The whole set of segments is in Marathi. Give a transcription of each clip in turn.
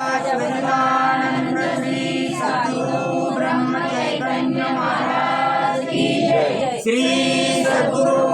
शब्दानंद श्री सद्गुरु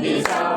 Nisa.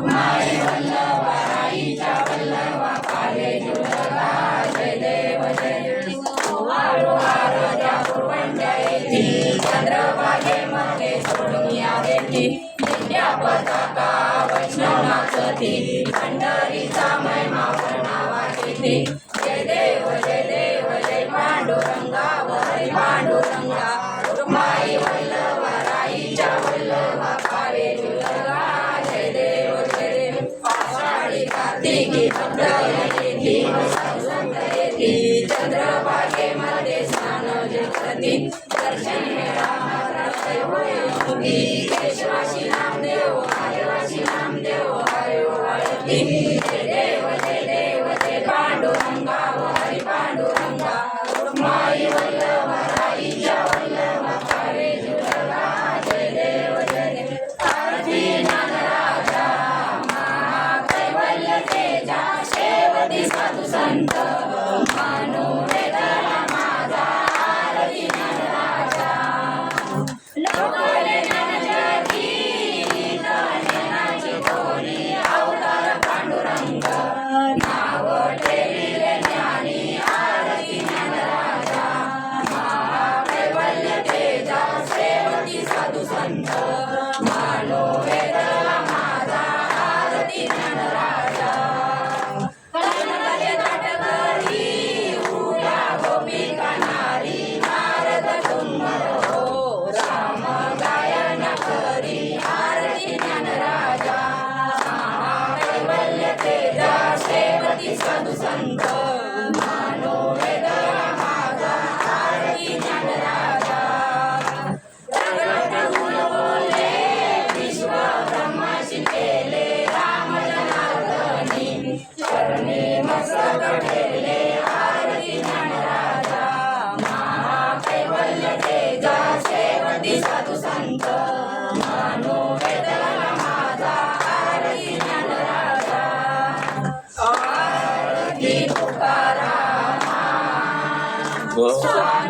உம்மை வல்ல Amen. Stop.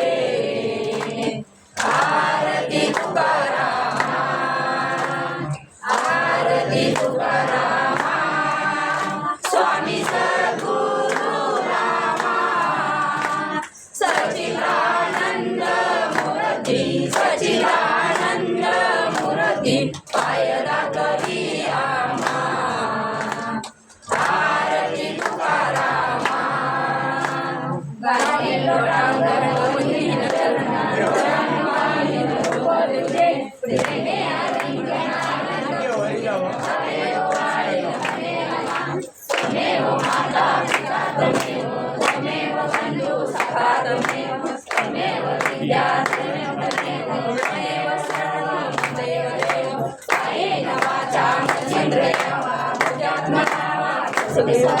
Thank you.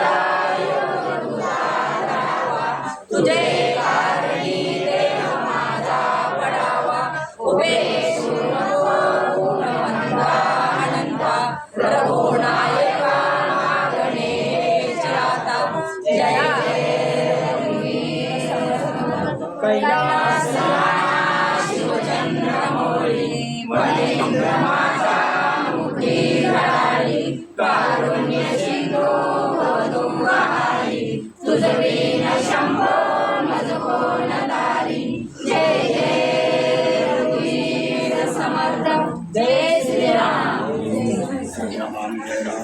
शिवचंद्रमौळी वरेंद्रमा